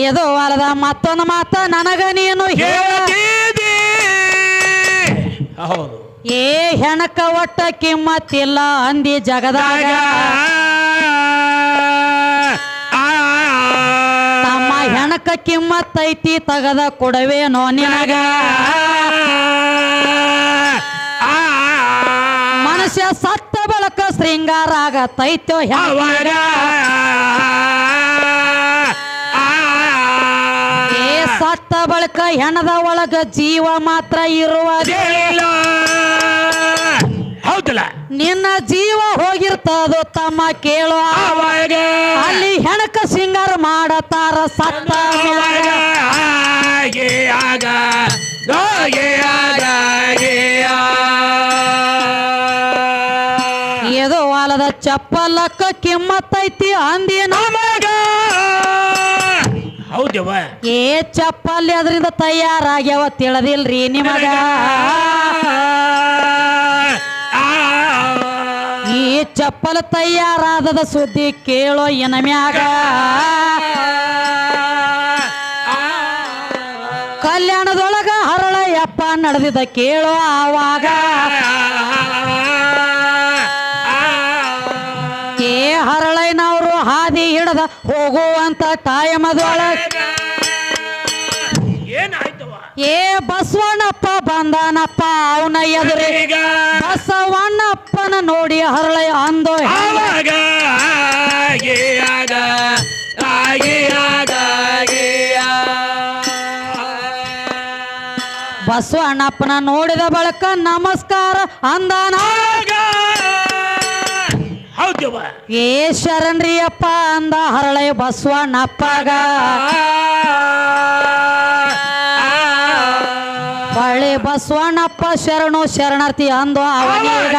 ಏದೋ ಅಲ್ಲದ ಮತ್ತೊಂದು ಮಾತ ನನಗ ನೀನು. ಹೌದು. ಏ ಹೆಣಕ ಒಟ್ಟ ಕಿಮ್ಮತ್ತಿಲ್ಲ ಅಂದಿ ಜಗದಾಗ. ತಮ್ಮ ಹೆಣಕ ಕಿಮ್ಮತ್ತೈತಿ ತಗದ ಕೊಡವೇನೋ ನಿನಗ. ಮನುಷ್ಯ ಸತ್ತ ಬಳಕ ಶೃಂಗಾರ ಆಗತೈತೋ ಹೆಣಗ ಏ ಸತ್ತ ಬಳಕ ಹೆಣದ ಒಳಗ ಜೀವ ಮಾತ್ರ ಇರುವ ಹೌದಲ್ಲ? ನಿನ್ನ ಜೀವ ಹೋಗಿರ್ತದ ತಮ್ಮ ಕೇಳು ಅಲ್ಲಿ ಹೆಣಕ ಸಿಂಗಾರ ಮಾಡತಾರ ಸತ್ತ ಎದು ಹೊಲದ ಚಪ್ಪಲಕ್ಕ ಕಿಮ್ಮತ್ತೈತಿ ಅಂದಿನ ಹೌದವ್ವ ಏ ಚಪ್ಪಲಿ ಅದರಿಂದ ತಯಾರಾಗ್ಯಾವ ತಿಳದಿಲ್ರಿ ನಿಮಗ. ಈ ಚಪ್ಪಲ್ ತಯಾರಾದದ ಸುದ್ದಿ ಕೇಳೋ ಎನ ಮ್ಯಾಗ. ಕಲ್ಯಾಣದೊಳಗ ಹರಳ ಯಪ್ಪ ನಡೆದಿದ ಕೇಳೋ ಆವಾಗ. ಹಿಡದ ಹೋಗುವಂತ ಟೈಮ್ ಏನಾಯ್ತವ ಏ ಬಸವಣ್ಣಪ್ಪ ಬಂದಾನಪ್ಪ ಅವನ ಎದುರು. ಬಸವಣ್ಣಪ್ಪನ ನೋಡಿ ಹರಳೆ ಅಂದೋ ಬಸವಣ್ಣಪ್ಪನ ನೋಡಿದ ಬಳಿಕ ನಮಸ್ಕಾರ ಅಂದಾನ. ಏ ಶರಣ್ರಿ ಅಪ್ಪ ಅಂದ ಹರಳೆ ಬಸವಣ್ಣಪ್ಪಗ. ಹಳೆ ಬಸವಣ್ಣಪ್ಪ ಶರಣು ಶರಣಾರ್ಥಿ ಅಂದು ಅವನೀಗ.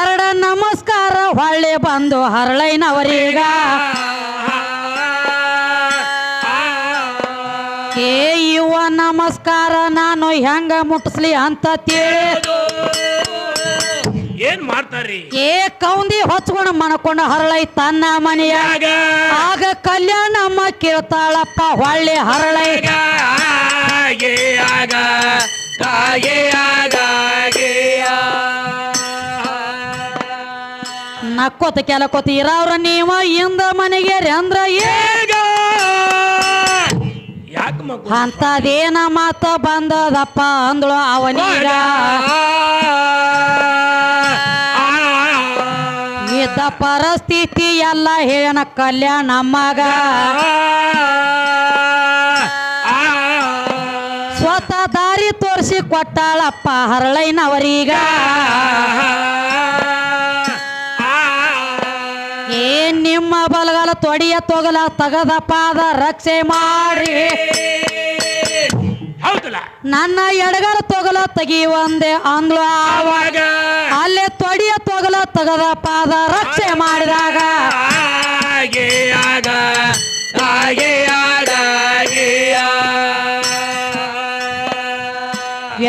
ಎರಡ ನಮಸ್ಕಾರ ಹೊಳ್ಳಿ ಬಂದು ಹರಳೈನವರೀಗ. ಇವ ನಮಸ್ಕಾರ ನಾನು ಹೆಂಗ ಮುಟ್ಟಿಸ್ಲಿ ಅಂತ ತಿಳಿ. ಏನ್ ಮಾಡ್ತಾರಿ ಏ ಕೌಂದಿ ಹೊಚ್ಕೊಂಡು ಮನಕೊಂಡ ಹರಳೈ ತನ್ನ ಮನೆಯ. ಆಗ ಕಲ್ಯಾಣಮ್ಮ ಕೇಳ್ತಾಳಪ್ಪ ಹೊಳ್ಳಿ ಹರಳೈ. ಆಗ ಹಾಗೆ ಆಗ ಆಗ ನಕ್ಕೋತ ಕೆಲಕೋತ ಇರವ್ರ ನೀವ ಇಂದ ಮನೆಗೆ ಅಂದ್ರ ಏ ಈಗ ಯಾಕೆ ಮಗು ಅಂತದೇನ ಮಾತ ಬಂದದಪ್ಪ ಅಂದಳು ಅವನಿಗ. ಇದ್ದ ಪರಿಸ್ಥಿತಿ ಎಲ್ಲ ಹೇಳನ ಮಗ. ಸ್ವತಃ ದಾರಿ ತೋರಿಸಿ ಕೊಟ್ಟಾಳಪ್ಪ ಹರಳೈನವರೀಗ. ಬಲಗಾಲ ತೊಡಿಯ ತೊಗಲ ತಗದ ಪಾದ ರಕ್ಷೆ ಮಾಡಿ. ನನ್ನ ಎಡಗಾಲ ತೊಗಲ ತಗಿ ಒಂದೇ ಅಂದ್ಲು ಆವಾಗ? ಅಲ್ಲೇ ತೊಡಿಯ ತೊಗಲ ತಗದ ಪಾದ ರಕ್ಷೆ ಮಾಡಿದಾಗ.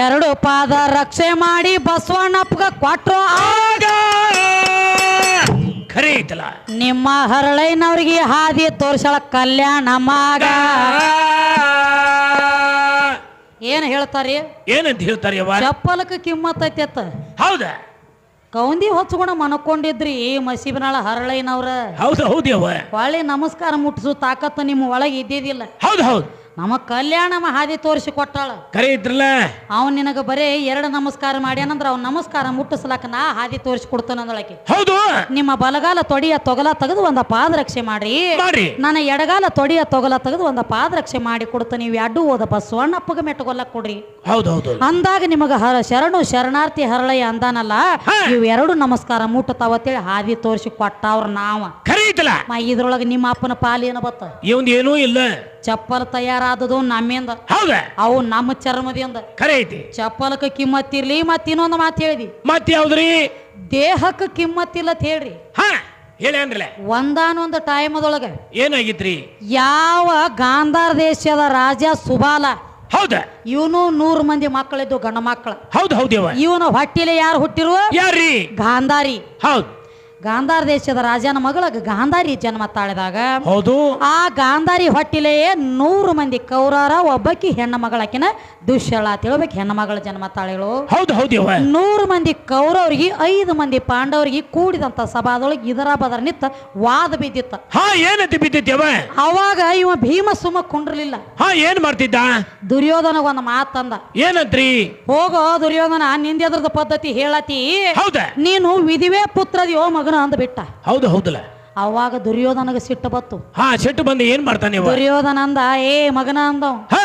ಎರಡು ಪಾದ ರಕ್ಷೆ ಮಾಡಿ ಬಸವಣ್ಣಪ್ಪಗ ಕೊಟ್ಟರು ಆಗ. ಐತಲ್ಲ ನಿಮ್ಮ ಹರಳೈನವ್ರಿಗೆ ಹಾದಿ ತೋರ್ಸಳ ಕಲ್ಯಾಣ ಮಗ. ಏನ್ ಹೇಳ್ತಾರಿ? ಏನಂತ ಹೇಳ್ತಾರಿ ಯವ್ವ? ಚಪ್ಪಲಕ್ಕೆ ಕಿಮ್ಮತ್ ಅತ್ತ. ಹೌದಾ? ಕೌಂದಿ ಹೊಚ್ಕೊಂಡ ಮನಕೊಂಡಿದ್ರಿ ಈ ಮಸೀಬನಾಳ ಹರಳೈನವ್ರ. ಹೌದು ಹೌದು ಯವ್ವ. ಹೊಳ್ಳಿ ನಮಸ್ಕಾರ ಮುಟ್ಟಿಸು ತಾಕತ್ತು ನಿಮ್ಮ ಒಳಗೆ ಇದ್ದಿದ್ದಿಲ್ಲ. ಹೌದು ಹೌದು. ನಮ್ಮ ಕಲ್ಯಾಣ ಹಾದಿ ತೋರಿಸಿ ಕೊಟ್ಟಾಳ ಕರೆ ಇದ್ರಲ್ಲ? ಅವನ್ ನಿನಗ ಬರೇ ಎರಡು ನಮಸ್ಕಾರ ಮಾಡ್ಯಾನಂದ್ರ ಅವ್ನ ನಮಸ್ಕಾರ ಮುಟ್ಟಿಸ್ಲಾಕ ನಾ ಹಾದಿ ತೋರಿಸಿ ಕೊಡ್ತಾನಂದಳಕಿ ಹೌದು? ನಿಮ್ಮ ಬಲಗಾಲ ತೊಡಿಯ ತೊಗಲ ತೆಗೆದು ಒಂದ ಪಾದರಕ್ಷೆ ಮಾಡ್ರಿ. ನನ್ನ ಎಡಗಾಲ ತೊಡಿಯ ತೊಗಲ ತೆಗೆದು ಒಂದ ಪಾದರಕ್ಷೆ ಮಾಡಿ ಕೊಡ್ತ ನೀವು ಅಡ್ಡು ಹೋದ ಬಸವಣ್ಣಪ್ಪಗ ಮೆಟ್ಟಗೊಲ್ಲ ಕೊಡ್ರಿ. ಹೌದೌದು ಹೌದು ಅಂದಾಗ ನಿಮಗ ಹರ ಶರಣು ಶರಣಾರ್ಥಿ ಹರಳಯ್ಯ ಅಂದಾನಲ್ಲ. ಇವ್ ಎರಡು ನಮಸ್ಕಾರ ಮುಟ್ಟತಾವತ್ತೇಳಿ ಹಾದಿ ತೋರಿಸಿ ಕೊಟ್ಟವ್ರ ನಾವ. ಇದ್ರೊಳಗ ನಿಮ್ಮ ಅಪ್ಪನ ಪಾಲೇನ ಬತ್ತ? ಇವಂದ್ ಏನೂ ಇಲ್ಲ. ಚಪ್ಪಲ್ ತಯಾರಾದದು ನಮ್ಮಿಂದ. ಹೌದ? ಅವು ನಮ್ಮ ಚರ್ಮದಿಂದ. ಖರೆ ಐತಿ. ಚಪ್ಪಲಕ್ಕೆ ಕಿಮ್ಮತ್ತಿರ್ಲಿ ಮತ್ತ ಇನ್ನೊಂದು ಮಾತು ಹೇಳಿದಿ. ಮತ್ ಯಾವ್ದ್ರಿ? ದೇಹಕ್ಕೆ ಕಿಮ್ಮತ್ತಿಲ್ಲ ಅಂತ ಹೇಳ್ರಿ. ಹಾ ಹೇಳಿ ಅಂದ್ರಲ್ಲ ಒಂದಾನೊಂದು ಟೈಮದೊಳಗ ಏನಾಗಿತ್ರಿ? ಯಾವ ಗಾಂಧಾರ ದೇಶದ ರಾಜ ಸುಬಾಲ? ಹೌದ? ಇವನು ನೂರು ಮಂದಿ ಮಕ್ಕಳಿದ್ದು ಗಂಡ ಮಕ್ಕಳ. ಹೌದು ಹೌದು ಇವನು ಇವನ ಹೊಟ್ಟಿಲೆ ಯಾರು ಹುಟ್ಟಿರುವ? ಯಾರ್ರಿ? ಗಾಂಧಾರಿ. ಹೌದು. ಗಾಂಧಾರ ದೇಶದ ರಾಜನ ಮಗಳ ಗಾಂಧಾರಿ ಜನ್ಮ ತಾಳಿದಾಗ ಹೌದು. ಆ ಗಾಂಧಾರಿ ಹೊಟ್ಟಿಲೆಯೇ ನೂರು ಮಂದಿ ಕೌರಾರ ಒಬ್ಬಕಿ ಹೆಣ್ಣ ಮಗಳಕಿನ ದುಶ್ಯಳ ತಿಳ್ಬೇಕು ಹೆಣ್ಣ ಮಗಳ ಜನ್ಮ ತಾಳಿಗಳು. ಹೌದು ಹೌದು ನೂರು ಮಂದಿ ಕೌರವರಿಗೆ ಐದು ಮಂದಿ ಪಾಂಡವರಿಗೆ ಕೂಡಿದಂತ ಸಭಾದೊಳಗೆ ಇದರ ಬದರ ನಿತ್ತ ವಾದ ಬಿದ್ದಿತ್ತ. ಹಾ ಏನಂತ ಬಿದ್ದಿತ್ತು ಯವ್ವ? ಅವಾಗ ಇವ ಭೀಮ ಸುಮ ಕುಂಡ್ರಲಿಲ್ಲ. ಹಾ ಏನ್ ಮಾಡ್ತಿದ್ದ? ದುರ್ಯೋಧನ ಒಂದು ಮಾತಂದ ಏನಂತ್ರಿ? ಹೋಗೋ ದುರ್ಯೋಧನ ನಿಂದೆದ್ರದ ಪದ್ಧತಿ ಹೇಳತಿ. ಹೌದ. ನೀನು ವಿಧಿವೇ ಪುತ್ರದಿಯೋ ಮಗನ ಅಂದ್ಬಿಟ್ಟ ಹೌದು ಹೌದಲ್ಲ? ಅವಾಗ ದುರ್ಯೋಧನಗ ಸಿಟ್ಟು ಬತ್ತು ಹಾ ಸಿಟ್ಟು ಬಂದು ಏನ್ ಮಾಡ್ತಾನೆ ದುರ್ಯೋಧನ ಅಂದ ಏ ಮಗನ ಅಂದ ಹಾ.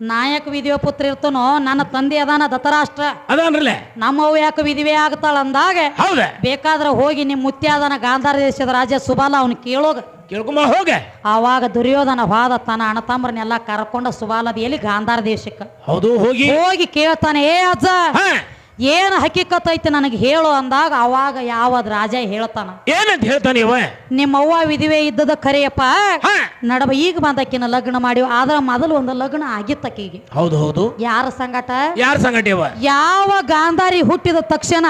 ನಾಯಕ ವಿಧಿವ ಪುತ್ರ ಇರ್ತನೋ ನನ್ನ ತಂದೆ ಅದಾನ ದತರಾಷ್ಟ್ರ ಅದಾನ್ರಲ್ಲ? ನಮ್ಮವ್ ಯಾಕೆ ವಿಧಿವೆ ಆಗ್ತಾಳ ಅಂದಾಗ ಹೌದ? ಬೇಕಾದ್ರೆ ಹೋಗಿ ನಿಮ್ಮ ಮುತ್ಯಾದನ ಗಾಂಧಾರ ದೇಶದ ರಾಜ ಸುಬಾಲ ಅವನು ಕೇಳೋಗ. ಕೇಳ್ಕೊಂಬ ಹೋಗ. ಆವಾಗ ದುರ್ಯೋಧನ ಬಾದ ತನ್ನ ಅಣ್ಣ ತಮ್ಮರನ್ನೆಲ್ಲ ಕರ್ಕೊಂಡ ಸುಬಾಲದಿಯಲ್ಲಿ ಗಾಂಧಾರ ದೇಶಕ್ಕೆ. ಹೌದು ಹೋಗಿ. ಹೋಗಿ ಕೇಳ್ತಾನೆ ಏ ಅಜ್ಜ ಹಾ. ಏನು ಹಕೀಕತ್ ಐತಿ ನನಗೆ ಹೇಳು ಅಂದಾಗ ಅವಾಗ ಯಾವ ರಾಜ ಹೇಳ್ತಾನ? ಏನಂತ ಹೇಳ್ತಾನೆ ಇವ? ನಿಮ್ಮವ್ವ ವಿಧಿವೆ ಇದ್ದದ ಕರೆಯಪ್ಪ ನಡಬ ಈಗ ಬಂದಕ್ಕಿನ ಲಗ್ನ ಮಾಡಿ ಆದ್ರ ಮೊದಲು ಒಂದು ಲಗ್ನ ಆಗಿತ್ತಕ್ಕಿಗೆ ಹೌದು ಹೌದು. ಯಾರ ಸಂಗಟ? ಯಾರ ಸಂಗಟ ಇವ? ಯಾವ ಗಾಂಧಾರಿ ಹುಟ್ಟಿದ ತಕ್ಷಣ